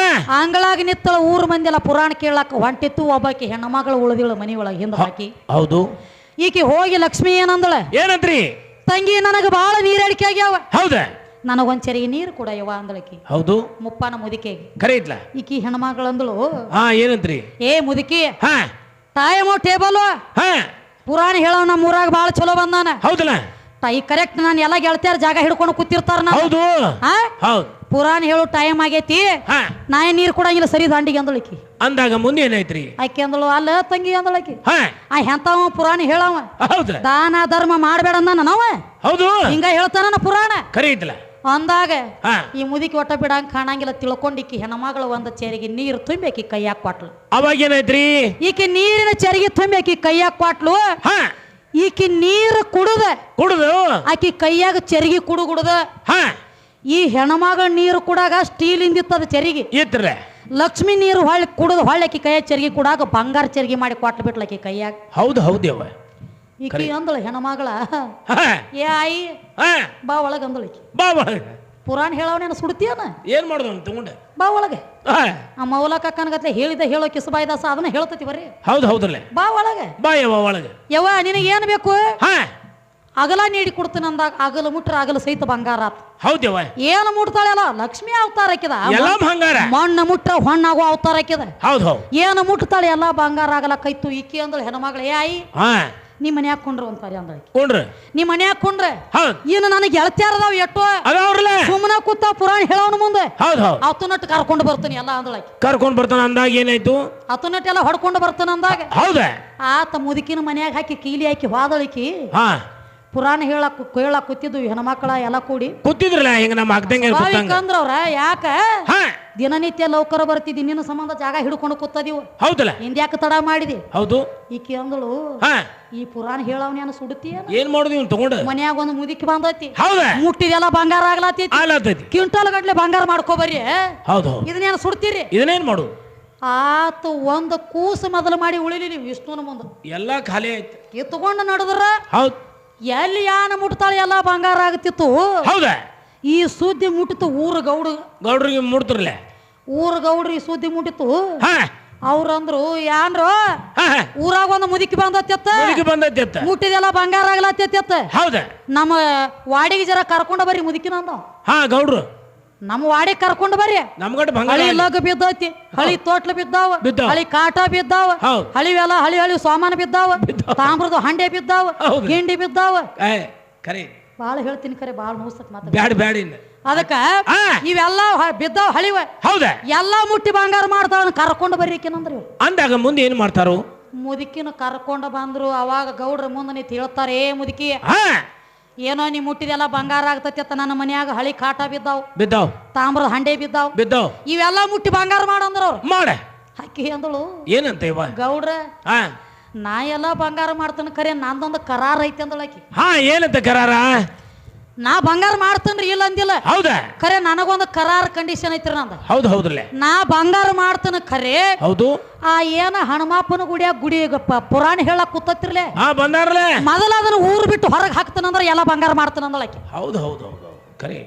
ಅಂಗಳಾಗ ನಿತ್ತಳ ಊರ್ ಮಂದಿ ಎಲ್ಲ ಪುರಾಣ ಕೇಳಕ್ ಹೊಂಟಿತ್ತು. ಒಬ್ಬಾಕಿ ಹೆಣ್ಣು ಮಗಳು ಉಳಿದಿಳು ಮನಿ ಒಳಗೆ ಹಿಂದೆ ಹಾಕಿ. ಹೌದು. ಈಕಿ ಹೋಗಿ ಲಕ್ಷ್ಮಿ ಏನಂದಳ? ಏನಂತ್ರಿ? ತಂಗಿ ನನಗೆ ಭಾಳ ನೀರಡಿಕೆ ಆಗ್ಯಾವ. ಹೌದ? ನನಗೊಂದ್ ಸರಿ ನೀರು ಕೂಡ ಯವ್ವ ಅಂದಳಕಿ ಹೌದು. ಮುಪ್ಪನ ಮುದಿಕೆಗೆ ಖರೀ ಇದ್ಲ? ಈಕಿ ಹೆಣ್ಮಗಳಂದಳು ಹಾ ಏನಂತ್ರಿ? ಏ ಮುದುಕಿ ಹಾ. ಟೈಮು ಟೇಬಲ್ ಹಾ. ಪುರಾಣ ಹೇಳೋ ನಮ್ಮ ಊರಾಗ ಬಹಳ ಚಲೋ ಬಂದಾನ ಹೌದಲ್ಲ? ಈ ಕರೆಕ್ಟ್ ನಾನು ಎಲ್ಲ ಗೆಳತಿಯರ್ ಜಾಗ ಹಿಡ್ಕೊಂಡು ಕೂತಿರ್ತಾರ ಹೌದು. ಹಾ ಹೌದು. ಪುರಾಣ ಹೇಳು ಟೈಮ್ ಆಗೈತಿ. ಹಾ. ನಾ ಏನ್ ನೀರು ಕೊಡಂಗಿಲ್ಲ ಸರಿ ದಂಡಿಗೆ ಅಂದಳಕಿ. ಅಂದಾಗ ಮುಂದೆ ಏನಾಯ್ತ್ರಿ? ಆಕೆ ಅಂದಳು ಅಲ್ಲ ತಂಗಿ ಅಂದಳಕಿ. ಹಾ. ಆ ಎಂತವ ಪುರಾಣ ಹೇಳವ. ಹೌದ. ದಾನ ಧರ್ಮ ಮಾಡ್ಬೇಡ ಅಂದ ನಾವ ಹೌದು. ಹಿಂಗ ಹೇಳ್ತಾನ ಪುರಾಣ. ಖರೀ ಐತಲ್ಲ ಅಂದಾಗ ಹಾ. ಈ ಮುದುಕಿ ಒಟ್ಟ ಬಿಡಂಗ್ ಕಾಣಂಗಿಲ್ಲ ತಿಳ್ಕೊಂಡಿಕ್ಕಿ ಹೆಣ್ಮಗಳು ಒಂದು ಚೆರಿಗೆ ನೀರು ತುಂಬೇಕಿ ಕೈಯಾಗ ಕೊಟ್ಲು. ಅವಾಗ ಏನಾಯ್ತ್ರಿ? ಈಕಿ ನೀರಿನ ಚೆರಿಗೆ ತುಂಬೇಕಿ ಕೈಯಾಗ ಕೊಟ್ಲು. ಹಾ. ಈಕಿ ನೀರು ಕುಡುದ. ಕುಡುದು? ಆಕಿ ಕೈಯಾಗ ಚೆರಿಗೆ ಕುಡು ಕುಡುದ ಹಾ. ಈ ಹೆಣ್ಮಗಳ ನೀರು ಕುಡಾಗ ಸ್ಟೀಲ್ ಇಂದಿತ್ತದ ಚರಿಗೆ. ಇದ್ರೆ. ಲಕ್ಷ್ಮಿ ನೀರು ಹೊಳ್ಳಿ ಕುಡಿದು ಹೊಳ್ಳಿ ಆಕಿ ಕೈಯಾಗ ಚೆರಿಗೆ ಕುಡಾಗ ಬಂಗಾರ ಚರಿಗೆ ಮಾಡಿ ಕೊಟ್ಟು ಬಿಟ್ಲಕಿ ಕೈಯಾಗ. ಹೌದು ಹೌದೇವ ಈಕಿ ಅಂದಳು ಹೆಣ್ಮಗಳ. ಏ ಆಯಿ ಹಾ. ಬಾ ಒಳಗೆ ಅಂದಳು ಈಕಿ. ಬಾ ಬಾ ಪುರಾಣ ಹೇಳವನೇನು ಸುಡ್ತೀಯನ? ಏನ್ ಮಾಡುದು ತಗೊಂಡೆ ಬಾ ಒಳಗೆ. ಆ ಮೌಲಕ ಕನಗತ್ಲೆ ಹೇಳಿದ ಹೇಳೋ ಕಿಸಬಾಯಿ ದಾಸ ಅದನ್ನ ಹೇಳ್ತತಿ ಬರ್ರಿ ಹೌದು ಹೌದಲ್ಲ ಬಾ ಒಳಗೆ. ಬಾ ಯವ್ವ ಒಳಗೆ. ಯವ್ವ ನಿನಗೆ ಏನು ಬೇಕು? ಹಾ. ಅಗಲ ನೀಡಿ ಕೊಡ್ತೀನಿ ಅಂದಾಗ ಅಗಲ ಮುಟ್ರ ಅಗಲ ಸಹಿತ ಬಂಗಾರ ಆತ. ಹೌದೇವ ಏನು ಮುಟ್ತಾಳೆಲ್ಲ ಲಕ್ಷ್ಮಿ ಅವತಾರ ಹಾಕಿದ ಹಂಗಾರ ಮಣ್ಣ ಮುಟ್ಟ ಹೊಣ್ಣಾಗೋ ಅವತಾರ ಹಾಕಿದ ಹೌದು ಹೌದು. ಏನು ಮುಟ್ತಾಳೆ ಎಲ್ಲ ಬಂಗಾರ ಆಗಲ ಕೈತು ಈಕಿ ಅಂದಳು ಹೆಣ್ಮಗಳ ಏ ಆಯಿ ಹಾ. ನಿಮ್ಮ ಮನ್ಯಾಗ ಕುಂಡ್ರು ಅಂತಾರೆ ಅಂದಳು. ಕೊಂಡ್ರ. ನಿಮ್ಮ ಮನ್ಯಾಗ ಕುಂಡ್ರೆ ಇನ್ನು ನನಗೆ ಗೆಳತ್ಯಾರದಾವ್ ಎಷ್ಟೋ. ಅದಾವ್ರಲ್ಲ ಸುಮ್ಮನೆ ಕೂತ ಪುರಾಣ ಹೇಳೋನು ಮುಂದೆ. ಅವತ್ತು ಕರ್ಕೊಂಡು ಬರ್ತೀನಿ ಎಲ್ಲ ಅಂದಳಾಕಿ ಕರ್ಕೊಂಡ್ ಬರ್ತಾನ ಅಂದಾಗ ಏನಾಯ್ತು? ಹತ್ತು ನಟ್ಟು ಎಲ್ಲ ಹೊಡ್ಕೊಂಡು ಬರ್ತಾನ ಅಂದಾಗ. ಹೌದ. ಆತ ಮುದುಕಿನ ಮನ್ಯಾಗ ಹಾಕಿ ಕೀಲಿ ಹಾಕಿ ಹೋದಳಿಕಿ ಹಾ. ಪುರಾಣ ಹೇಳಕ್ ಕೇಳಕ್ ಕೂತಿದ್ವು ಹೆಣ್ಮಕ್ಳ ಎಲ್ಲ ಕೂಡಿ. ಕೂತಿದ್ರಲ್ಲ ಹೆಂಗ ನಮ್ಮ ಅಂದ್ರವ್ರ ಯಾಕ? ದಿನನಿತ್ಯ ಲೌಕರ ಬರ್ತಿದ್ದಿ ನಿನ್ನ ಸಂಬಂಧ ಜಾಗ ಹಿಡ್ಕೊಂಡು ಕೂತದಿವು. ಹೌದಲ್ಲ. ಹಿಂದ್ಯಾಕ ತಡ ಮಾಡಿದಿ? ಹೌದು. ಈ ಅಂದಳು ಹಾ. ಈ ಪುರಾಣ ಹೇಳವನೇನು ಸುಡುತ್ತಿ ಏನ್ ಮಾಡುದು ಇವ್ನು ತಗೊಂಡ? ಮನ್ಯಾಗ ಒಂದು ಮುದುಕಿ ಬಂದೈತಿ. ಹೌದ? ಮುಟ್ಟಿದೆಲ್ಲ ಬಂಗಾರ ಆಗ್ಲಾತೈತಿ ಆಲಾತೈತಿ ಕ್ವಿಂಟಲ್ ಗಟ್ಲೆ ಬಂಗಾರ ಮಾಡ್ಕೋಬರ್ರಿ ಹೌದು. ಹೌದು ಇದನ್ನೇನು ಸುಡ್ತೀರಿ? ಇದನ್ನೇನ್ ಮಾಡು? ಆತ ಒಂದು ಕೂಸು ಮೊದಲು ಮಾಡಿ ಉಳಿಲಿ ನೀವು ವಿಷ್ಣುನ ಮುಂದೆ. ಎಲ್ಲಾ ಖಾಲಿ ಆಯ್ತು. ಕಿತ್ತುಕೊಂಡು ನಡೆದ್ರ ಹೌದ್. ಎಲ್ಲಿ ಯಾನ ಮುಟ್ತಾಳೆ ಎಲ್ಲ ಬಂಗಾರ ಆಗ್ತಿತ್ತು? ಹೌದಾ? ಈ ಸುದ್ದಿ ಮುಟ್ಟಿತು ಊರ ಗೌಡ. ಗೌಡ್ರಿಗೆ ಮುಟ್ತಿರ್ಲೆ ಊರ ಗೌಡ್ರ ಈ ಸುದ್ದಿ ಮುಟ್ಟಿತು? ಅವ್ರಂದ್ರು ಯಾನ್ರು ಊರಾಗ ಒಂದು ಮುದುಕಿ ಬಂದತ್ತೆತ್ತ? ಮುದುಕಿ ಬಂದೈತಿ ಅತ್ತ ಮುಟ್ಟಿದೆಲ್ಲ ಬಂಗಾರ ಆಗ್ಲತ್ತೆತ್ತ ಹೌದ? ನಮ್ಮ ವಾಡಿಗೆ ಜರ ಕರ್ಕೊಂಡ ಬರ್ರಿ ಮುದುಕಿನ ಅಂದ ಹಾ ಗೌಡ್ರು. ನಮ್ಮ ವಾಡಿಗೆ ಕರ್ಕೊಂಡು ಬರ್ರಿ. ನಮ್ಗಟ್ ಹಳಿ ಲಗ್ ಬಿದ್ದೈತಿ ಹಳಿ ತೋಟ್ಲ ಬಿದ್ದಾವ ಬಿದ್ದಾವ. ಹಳಿ ಕಾಟ ಬಿದ್ದಾವ ಹೌದ್. ಹಳಿವೆಲ್ಲ ಹಳಿ ಹಳಿ ಸಾಮಾನು ಬಿದ್ದಾವ ಬಿದ್ದಾವ. ತಾಮ್ರದ ಹಂಡೆ ಬಿದ್ದಾವ ಹೌದು. ಗಿಂಡಿ ಬಿದ್ದಾವ. ಏ ಕರೆ. ಬಾಳ ಹೇಳ್ತೀನಿ ಕರೆ ಬಾಳ ನೋಸತ್ ಮಾತ ಬ್ಯಾಡ ಬ್ಯಾಡ ಇನ್ನ. ಅದಕ್ಕ ಆ. ಇವೆಲ್ಲ ಹ- ಬಿದ್ದಾವ ಹಳಿವ. ಹೌದ. ಎಲ್ಲಾ ಮುಟ್ಟಿ ಬಂಗಾರ ಮಾಡ್ತಾವ ಕರ್ಕೊಂಡು ಬರ್ರಿಕೇನಂದ್ರಿ ಅಂದಾಗ ಮುಂದೆ ಏನ್ ಮಾಡ್ತಾರು? ಮುದುಕಿನ ಕರ್ಕೊಂಡು ಬಂದ್ರು ಅವಾಗ ಗೌಡ್ರ ಮುಂದೆ ನಿಂತು ಹೇಳ್ತಾರೆ ಏ ಮುದುಕಿ ಹಾ. ಏನೋ ನೀ ಮುಟ್ಟಿದೆಲ್ಲ ಬಂಗಾರ ಆಗ್ತತಿ ಅಂತ ನನ್ನ ಮನ್ಯಾಗ ಹಳಿ ಕಾಟ ಬಿದ್ದಾವ್. ಬಿದ್ದಾವ್. ತಾಮ್ರದ ಹಂಡೆ ಬಿದ್ದಾವ್. ಬಿದ್ದಾವ್. ಇವೆಲ್ಲ ಮುಟ್ಟಿ ಬಂಗಾರ ಮಾಡಂದ್ರ ಅವ್ರು. ಮಾಡ. ಅಕ್ಕಿ ಅಂದಳು. ಏನಂತ ಇವ? ಗೌಡ್ರ ಹಾ. ನಾ ಎಲ್ಲ ಬಂಗಾರ ಮಾಡ್ತಾನೆ ಖರೆ ನಂದೊಂದು ಕರಾರ ಐತಿ ಅಂದಳು ಆಕಿ. ಹಾ ಏನಂತ ಕರಾರ? ನಾ ಬಂಗಾರ ಮಾಡ್ತೇನ್ರಿ ಇಲ್ಲ ಅಂದಿಲ್ಲ. ಹೌದಾ? ಖರೆ ನನಗೊಂದು ಕರಾರ್ ಕಂಡೀಷನ್ ಐತ್ರಿ ನಂದು. ಹೌದು ಹೌದ್ರಲ್ಲೇ. ನಾ ಬಂಗಾರ ಮಾಡ್ತೇನೆ ಖರೆ. ಹೌದು. ಆ ಏನ ಹನುಮಾಪನ ಗುಡಿಯ ಗುಡಿ ಪ- ಪುರಾಣ ಹೇಳಕ್ ಕೂತತ್ತಿರ್ಲೆ ಹಾ ಬಂದಾರಲ್ಲೇ ಮೊದಲ ಅದನ್ನ ಊರು ಬಿಟ್ಟು ಹೊರಗೆ ಹಾಕ್ತಾನಂದ್ರ ಎಲ್ಲ ಬಂಗಾರ ಮಾಡ್ತಾನಂದಳ ಆಕಿ. ಹೌದು ಹೌದು ಹೌದು ಹೌದು. ಕರೆ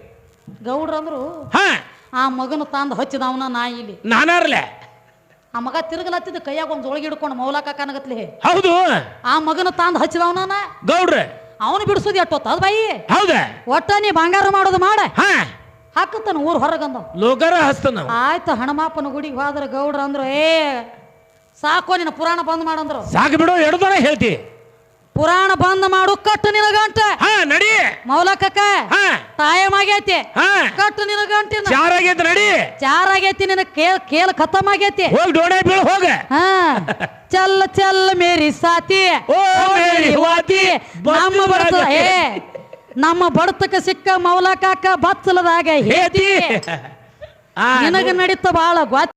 ಗೌಡ್ರಂದ್ರು ಹಾ. ಆ ಮಗನ ತಂದು ಹಚ್ಚಿದವನ ನಾ ಇಲ್ಲಿ. ನಾನಾರ್ಲೆ. ಆ ಮಗ ತಿರುಗಲತ್ತಿದ್ದ ಕೈಯಾಗ ಒಂದು ಒಳಗೆ ಹಿಡ್ಕೊಂಡು ಮೌಲಾಕ ಕನಗತ್ಲಿ ಹೌದು. ಆ ಮಗನ ತಂದು ಹಚ್ಚಿದವನ ಗೌಡ್ರೆ. ಅವನು ಬಿಡಿಸೋದು ಎಟ್ಟೊತ್ತ ಅದು ಬಾಯಿ. ಹೌದಾ? ಒಟ್ಟ ನೀ ಬಂಗಾರ ಮಾಡೋದು ಮಾಡ. ಹಾ. ಹಾಕತ್ತಾನ ಊರ್ ಹೊರಗಂದ ಲೋಗರ ಹಸ್ತನ ಆಯ್ತು ಹಣಮಾಪನ ಗುಡಿಗೆ ಹೋದ್ರೆ ಗೌಡ್ರ ಅಂದ್ರು ಏ ಸಾಕೋ ನಿನ್ನ ಪುರಾಣ ಬಂದ್ ಮಾಡಂದ್ರು. ಸಾಕು ಬಿಡು ಎರಡು ಹೇಳ್ತಿ. ಪುರಾಣ ಬಂದ್ ಮಾಡು ಕಟ್ಟು ನಿನ ಗಂಟ. ಹಾ ನಡಿ. ಮೌಲಕಕ್ಕ ಹಾ. ಟೈಮ್ ಆಗೈತಿ ಹಾ. ಕಟ್ಟು ನಿನ ಗಂಟಿನ ಚಾರ್ ಆಗೈತೆ ನಡಿ. ಚಾರ್ ಆಗೈತಿ ನಿನ ಕೇಲ್ ಕೇಲ್ ಖತಮ್ ಆಗೈತಿ ಹೋಗ್ ಡೋಣೆ ಬೀಳ ಹೋಗ. ಹಾ. ಚಲ್ಲ ಚಲ್ಲ ಮೇರಿ ಸಾತಿ. ಓ ಮೇರಿ ವಾತಿ, ನಮ್ಮ ಬರ್ತದ ಹೇ. ನಮ್ಮ ಬಡತಕ ಸಿಕ್ಕ ಮೌಲಕಾಕ ಬತ್ತಲದಾಗ ಹೇತಿ. ನಿನಗ ನಡೀತ ಬಾಳ ಗೊತ್ತ